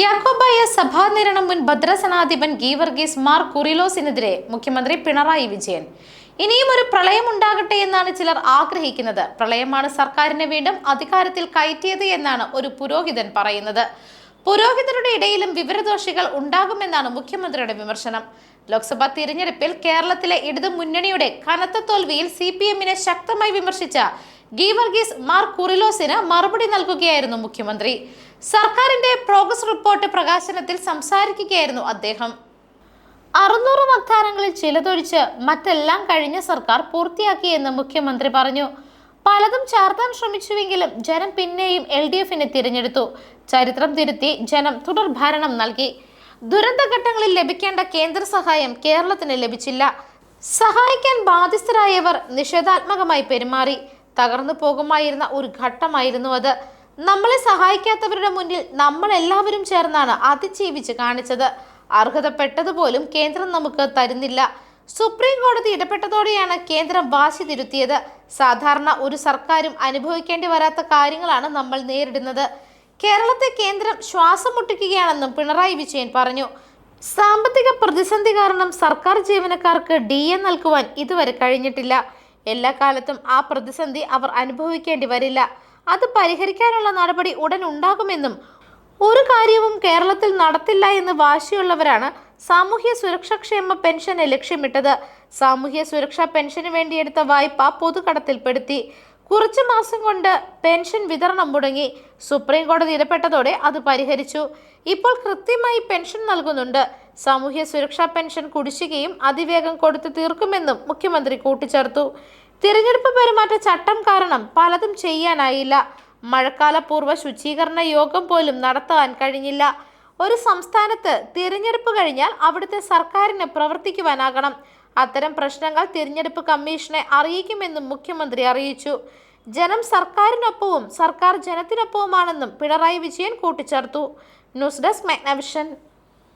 യാക്കോബായ സഭാ നിരണം മുൻ ഭദ്രസനാധിപൻ ഗീവർഗീസ് മാർ കുറിലോസിനെതിരെ മുഖ്യമന്ത്രി പിണറായി വിജയൻ. ഇനിയും ഒരു പ്രളയം ഉണ്ടാകട്ടെ എന്നാണ് ചിലർ ആഗ്രഹിക്കുന്നത്. പ്രളയമാണ് സർക്കാരിനെ വീണ്ടും അധികാരത്തിൽ കയറ്റിയത് എന്നാണ് ഒരു പുരോഹിതൻ പറയുന്നത്. പുരോഹിതരുടെ ഇടയിലും വിവരദോഷികൾ ഉണ്ടാകുമെന്നാണ് മുഖ്യമന്ത്രിയുടെ വിമർശനം. ലോക്സഭാ തിരഞ്ഞെടുപ്പിൽ കേരളത്തിലെ ഇടതു മുന്നണിയുടെ കനത്ത തോൽവിയിൽ സി പി എമ്മിനെ ശക്തമായി വിമർശിച്ച ഗീവർഗീസ് മാർ കുറിലോസിന് മറുപടി നൽകുകയായിരുന്നു മുഖ്യമന്ത്രി. സർക്കാരിന്റെ പ്രോഗ്രസ് റിപ്പോർട്ട് പ്രകാശനത്തിൽ സംസാരിക്കുകയായിരുന്നു അദ്ദേഹം. അറുന്നൂറ് വാഗ്ദാനങ്ങളിൽ ചിലതൊഴിച്ച് മറ്റെല്ലാം കഴിഞ്ഞ സർക്കാർ പൂർത്തിയാക്കിയെന്ന് മുഖ്യമന്ത്രി പറഞ്ഞു. പലതും ചാർത്താൻ ശ്രമിച്ചുവെങ്കിലും ജനം പിന്നെയും എൽ ഡി എഫിനെ തിരഞ്ഞെടുത്തു. ചരിത്രം തിരുത്തി ജനം തുടർ ഭരണം നൽകി. ദുരന്തഘട്ടങ്ങളിൽ ലഭിക്കേണ്ട കേന്ദ്ര സഹായം കേരളത്തിന് ലഭിച്ചില്ല. സഹായിക്കാൻ ബാധ്യസ്ഥരായവർ നിഷേധാത്മകമായി പെരുമാറി. തകർന്നു പോകുമായിരുന്ന ഒരു ഘട്ടമായിരുന്നു അത്. നമ്മളെ സഹായിക്കാത്തവരുടെ മുന്നിൽ നമ്മൾ എല്ലാവരും ചേർന്നാണ് അതിജീവിച്ച് കാണിച്ചത്. അർഹതപ്പെട്ടതുപോലും കേന്ദ്രം നമുക്ക് തരുന്നില്ല. സുപ്രീം കോടതി ഇടപെട്ടതോടെയാണ് കേന്ദ്രം വാശി തിരുത്തിയത്. സാധാരണ ഒരു സർക്കാരും അനുഭവിക്കേണ്ടി വരാത്ത കാര്യങ്ങളാണ് നമ്മൾ നേരിടുന്നത്. കേരളത്തെ കേന്ദ്രം ശ്വാസം മുട്ടിക്കുകയാണെന്നും പിണറായി വിജയൻ പറഞ്ഞു. സാമ്പത്തിക പ്രതിസന്ധി കാരണം സർക്കാർ ജീവനക്കാർക്ക് ഡി എ നൽകുവാൻ ഇതുവരെ കഴിഞ്ഞിട്ടില്ല. എല്ലാ കാലത്തും ആ പ്രതിസന്ധി അവർ അനുഭവിക്കേണ്ടി വരില്ല. അത് പരിഹരിക്കാനുള്ള നടപടി ഉടൻ ഉണ്ടാകുമെന്നും ഒരു കാര്യവും കേരളത്തിൽ നടത്തില്ല എന്ന് വാശിയുള്ളവരാണ് സാമൂഹ്യ സുരക്ഷാക്ഷേമ പെൻഷനെ ലക്ഷ്യമിട്ടത്. സാമൂഹ്യ സുരക്ഷാ പെൻഷന് വേണ്ടിയെടുത്ത വായ്പ പൊതുകടത്തിൽപ്പെടുത്തി. കുറച്ച് മാസം കൊണ്ട് പെൻഷൻ വിതരണം മുടങ്ങി. സുപ്രീം കോടതി ഇടപെട്ടതോടെ അത് പരിഹരിച്ചു. ഇപ്പോൾ കൃത്യമായി പെൻഷൻ നൽകുന്നുണ്ട്. സാമൂഹ്യ സുരക്ഷാ പെൻഷൻ കുടിശ്ശികയും അതിവേഗം കൊടുത്തു തീർക്കുമെന്നും മുഖ്യമന്ത്രി കൂട്ടിച്ചേർത്തു. തിരഞ്ഞെടുപ്പ് പെരുമാറ്റ ചട്ടം കാരണം പലതും ചെയ്യാനായില്ല. മഴക്കാല പൂർവ ശുചീകരണ യോഗം പോലും നടത്താൻ കഴിഞ്ഞില്ല. ഒരു സംസ്ഥാനത്ത് തിരഞ്ഞെടുപ്പ് കഴിഞ്ഞാൽ അവിടുത്തെ സർക്കാരിന് പ്രവർത്തിക്കുവാനാകണം. അത്തരം പ്രശ്നങ്ങൾ തിരഞ്ഞെടുപ്പ് കമ്മീഷനെ അറിയിക്കുമെന്നും മുഖ്യമന്ത്രി അറിയിച്ചു. ജനം സർക്കാരിനൊപ്പവും സർക്കാർ ജനത്തിനൊപ്പവുമാണെന്നും പിണറായി വിജയൻ കൂട്ടിച്ചേർത്തു. News desk Magnavision.